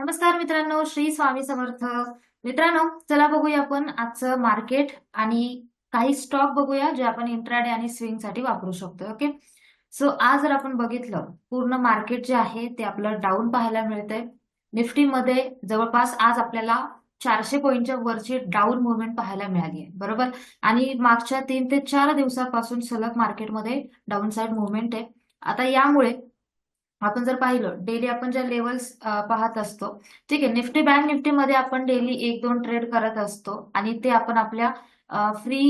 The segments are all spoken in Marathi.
नमस्कार मित्रांनो श्री स्वामी समर्थ. मित्रांनो चला बघूया आपण आजचं मार्केट आणि काही स्टॉक बघूया जे आपण इंट्राडे आणि स्विंगसाठी वापरू शकतो ओके सो आज जर आपण बघितलं पूर्ण मार्केट जे आहे ते आपलं डाऊन पाहायला मिळतंय. निफ्टीमध्ये जवळपास आज आपल्याला चारशे पॉईंटच्या वरची डाऊन मुवमेंट पाहायला मिळाली आहे बरोबर? आणि मागच्या तीन ते चार दिवसापासून सलग मार्केटमध्ये डाऊन साईड मुवमेंट आहे. आता यामुळे आपण जर पाहिलं डेली आपण ज्या लेवल्स पाहत असतो ठीक आहे निफ्टी बँक निफ्टीमध्ये आपण डेली एक दोन ट्रेड करत असतो आणि ते आपण आपल्या फ्री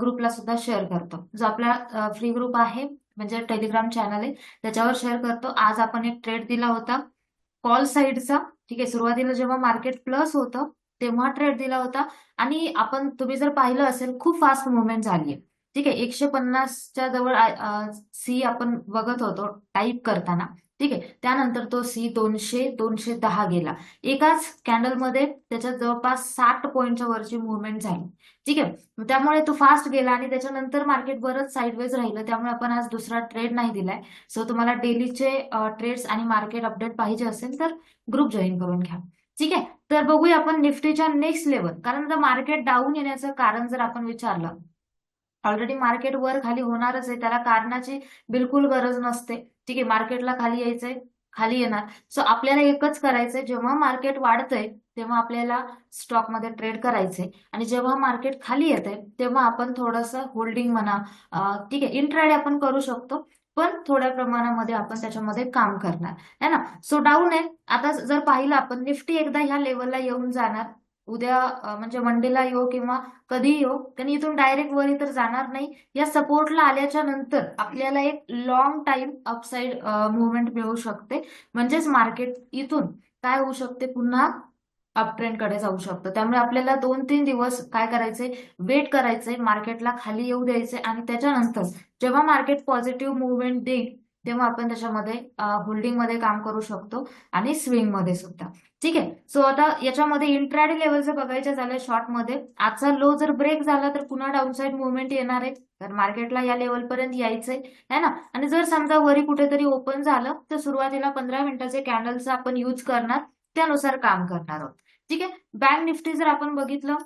ग्रुपला सुद्धा शेअर करतो. जो आपला फ्री ग्रुप आहे म्हणजे टेलिग्राम चॅनल आहे त्याच्यावर शेअर करतो. आज आपण एक ट्रेड दिला होता कॉल साईडचा ठीक आहे सुरुवातीला जेव्हा मार्केट प्लस होतं तेव्हा ट्रेड दिला होता. आणि आपण तुम्ही जर पाहिलं असेल खूप फास्ट मुवमेंट झाली आहे ठीक आहे एकशे पन्नासच्या जवळ सी आपण बघत होतो टाईप करताना. ठीक आहे? त्यानंतर तो सी दोनशे दोनशे दहा गेला. एकाच कॅन्डलमध्ये त्याच्यात जवळपास साठ पॉईंटच्या वरची मुवमेंट झाली. ठीक आहे? त्यामुळे तो फास्ट गेला आणि त्याच्यानंतर मार्केट बरंच साईडवेज राहिलं. त्यामुळे आपण आज दुसरा ट्रेड नाही दिलाय. सो तुम्हाला डेलीचे ट्रेड्स आणि मार्केट अपडेट पाहिजे असेल तर ग्रुप जॉईन करून घ्या. ठीक आहे? तर बघूया आपण निफ्टीच्या नेक्स्ट लेवल कारण आता मार्केट डाऊन येण्याचं कारण जर आपण विचारलं ऑलरेडी मार्केट वर खाली होणारच आहे. त्याला कारणाची बिलकुल गरज नसते. ठीक आहे मार्केटला खाली यायचंय खाली येणार. सो आपल्याला एकच करायचंय जेव्हा मार्केट वाढतंय तेव्हा आपल्याला स्टॉकमध्ये ट्रेड करायचंय. आणि जेव्हा मार्केट खाली येतंय तेव्हा आपण थोडंसं होल्डिंग म्हणा ठीक आहे इंट्राडे आपण करू शकतो पण थोड्या प्रमाणामध्ये आपण त्याच्यामध्ये काम करणार है ना? सो डाऊन आहे. आता जर पाहिलं आपण निफ्टी एकदा ह्या लेवलला येऊन जाणार. उद्या म्हणजे मंडेला येऊ किंवा कधी येऊ त्यांनी इथून डायरेक्ट वरी तर जाणार नाही. या सपोर्टला आल्याच्यानंतर आपल्याला एक लॉंग टाइम अपसाईड मुवमेंट मिळू शकते. म्हणजेच मार्केट इथून काय होऊ शकते? पुन्हा अपट्रेंडकडे जाऊ शकतं. त्यामुळे आपल्याला दोन तीन दिवस काय करायचंय? वेट करायचंय. मार्केटला खाली येऊ द्यायचंय. आणि त्याच्यानंतर जेव्हा मार्केट पॉझिटिव्ह मुवमेंट देईल तेव्हा आपण त्याच्यामध्ये होल्डिंगमध्ये काम करू शकतो आणि स्विंगमध्ये सुद्धा. ठीक आहे? सो आता याच्यामध्ये इंट्राडे लेवलचं बघायचं झालं शॉर्टमध्ये आजचा लो जर ब्रेक झाला तर पुन्हा डाऊनसाईड मुवमेंट येणार आहे. तर मार्केटला या लेवलपर्यंत यायचंय है ना? आणि जर समजा वरी कुठेतरी ओपन झालं तर सुरुवातीला पंधरा मिनिटाचे कॅन्डल्स आपण यूज करणार त्यानुसार काम करणार आहोत. ठीक आहे? बँक निफ्टी जर आपण बघितलं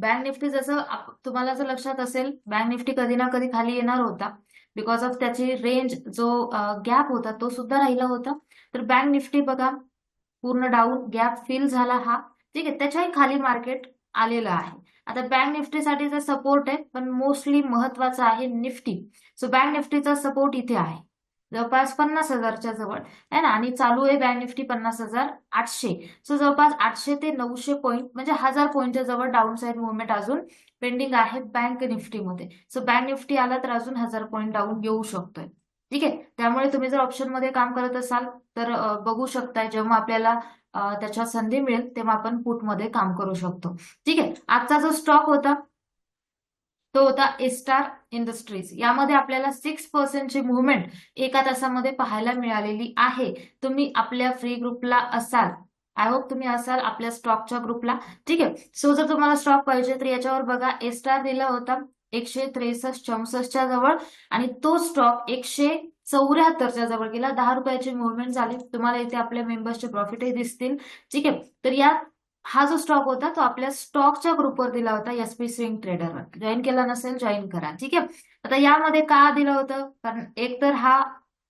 बँक निफ्टी जसं तुम्हाला जर लक्षात असेल बँक निफ्टी कधी ना कधी खाली येणार होता. बिकॉज ऑफ त्याची रेंज जो गॅप होता तो सुद्धा राहिला होता. तर बँक निफ्टी बघा पूर्ण डाऊन गॅप फिल झाला हा. ठीक आहे त्याच्याही खाली मार्केट आलेलं आहे. आता बँक निफ्टीसाठीचा सपोर्ट आहे पण मोस्टली महत्त्वाचा आहे निफ्टी सो बँक निफ्टीचा सपोर्ट इथे आहे. जवळपास पन्नास हजारच्या जवळ आहे ना? आणि चालू आहे बँक निफ्टी पन्नास हजार आठशे. सो जवळपास आठशे ते नऊशे पॉईंट म्हणजे हजार पॉईंटच्या जवळ डाऊन साईड मुवमेंट अजून पेंडिंग आहे बँक निफ्टीमध्ये. सो बँक निफ्टी आला तर अजून हजार पॉईंट डाऊन येऊ शकतोय. ठीक आहे? त्यामुळे तुम्ही जर ऑप्शनमध्ये काम करत असाल तर बघू शकताय जेव्हा आपल्याला त्याच्या संधी मिळेल तेव्हा आपण पुटमध्ये काम करू शकतो. ठीक आहे? आजचा जो स्टॉक होता तो होता एस्टार इंडस्ट्रीज यामध्ये आपल्याला सिक्स पर्सेंटची मुवमेंट एका तासामध्ये पाहायला मिळालेली आहे. तुम्ही आपल्या फ्री ग्रुपला असाल. आय होप तुम्ही असाल आपल्या स्टॉकच्या ग्रुपला ठीक आहे. सो जर तुम्हाला स्टॉक पाहिजे तर याच्यावर बघा एस्टार दिला होता एकशे त्रेसष्ट चौसष्टच्या जवळ. आणि तो स्टॉक एकशे चौऱ्याहत्तरच्या जवळ गेला. दहा रुपयाची मुवमेंट झाली. तुम्हाला इथे आपल्या मेंबर्सचे प्रॉफिटही दिसतील. ठीक आहे. तर या हा जो स्टॉक होता तो आपल्या स्टॉकच्या ग्रुपवर दिला होता एसपी स्विंग ट्रेडरवर जॉईन केला नसेल जॉईन करा. ठीक आहे? आता यामध्ये का दिलं होतं? कारण एक तर हा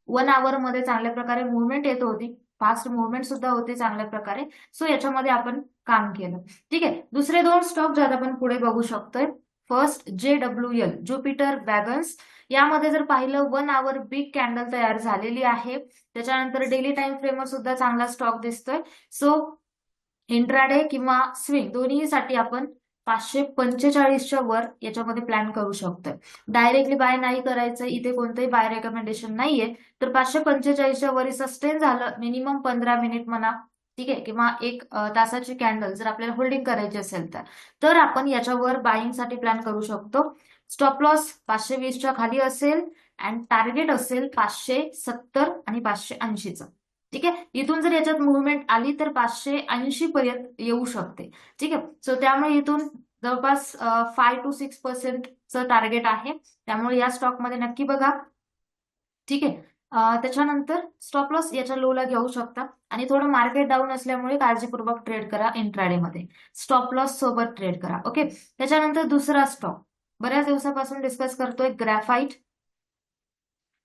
वन आवर मध्ये चांगल्या प्रकारे मुवमेंट येत होती. फास्ट मुवमेंट सुद्धा होते चांगल्या प्रकारे. सो याच्यामध्ये आपण काम केलं. ठीक आहे? दुसरे दोन स्टॉक ज्यात आपण पुढे बघू शकतोय. First J W L Jupiter wagons यामध्ये जर पाहिलं वन आवर बिग कॅन्डल तयार झालेली आहे. त्याच्यानंतर डेली टाइम फ्रेमवर सुद्धा चांगला स्टॉक दिसतोय. सो इंट्राडे किंवा स्विंग दोन्हीसाठी आपण पाचशे पंचेचाळीसच्या वर याच्यामध्ये प्लॅन करू शकतोय. डायरेक्टली बाय नाही करायचं इथे कोणतंही बाय रेकमेंडेशन नाहीये. तर पाचशे पंचेचाळीसच्या वरी सस्टेन झालं मिनिमम पंधरा मिनिट म्हणा ठीक आहे किंवा एक तासाची कॅन्डल जर आपल्याला होल्डिंग करायची असेल तर. तर आपण याच्यावर बाईंगसाठी प्लॅन करू शकतो. स्टॉप लॉस पाचशे वीसच्या खाली असेल अँड टार्गेट असेल पाचशे सत्तर आणि पाचशे ऐंशीचं. ठीक आहे? इथून जर याच्यात मुवमेंट आली तर पाचशे ऐंशी पर्यंत येऊ शकते. ठीक आहे? सो त्यामुळे इथून जवळपास फाय टू सिक्स पर्सेंटचं टार्गेट आहे. त्यामुळे या स्टॉकमध्ये नक्की बघा. ठीक आहे? त्याच्यानंतर स्टॉप लॉस याच्या लोला घेऊ शकता. आणि थोडं मार्केट डाऊन असल्यामुळे काळजीपूर्वक ट्रेड करा इंट्राडे मध्ये. स्टॉप लॉस सोबत ट्रेड करा. ओके त्याच्यानंतर दुसरा स्टॉक बऱ्याच दिवसापासून डिस्कस करतोय ग्रॅफाईट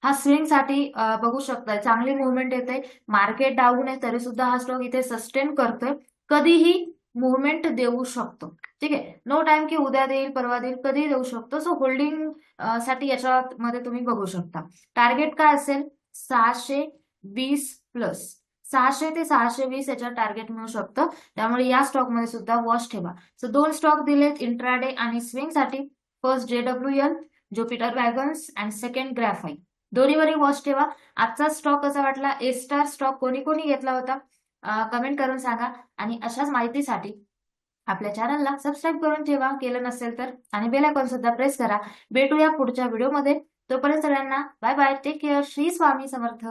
हा स्विंगसाठी बघू शकताय चांगली मुवमेंट येते. मार्केट डाऊन आहे तरी सुद्धा हा स्टॉक इथे सस्टेन करतोय. कधीही मुवमेंट देऊ शकतो. ठीक आहे? नो टाइम की उद्या देईल परवा देईल कधीही देऊ शकतो. सो होल्डिंगसाठी याच्यामध्ये तुम्ही बघू शकता. टार्गेट काय असेल? सहाशे वीस प्लस सहाशे ते सहाशे वीस याच्यावर टार्गेट मिळू शकतं. त्यामुळे या स्टॉकमध्ये सुद्धा वॉच ठेवा. सो दोन स्टॉक दिलेत इंट्राडे आणि स्विंगसाठी. First JW L Jupiter Wagons and second Graphite दोन्हीवरही watch ठेवा. आजचा स्टॉक कसा वाटला? ए स्टार स्टॉक कोणी कोणी घेतला होता? कमेंट करून सांगा. आणि अशाच माहितीसाठी आपल्या चॅनलला सबस्क्राईब करून ठेवा. केलं नसेल तर. आणि बेल आयकॉन सुद्धा प्रेस करा. भेटूया पुढच्या व्हिडिओमध्ये तोपर्यंत सगळ्यांना bye bye take care Shri Swami Samarth.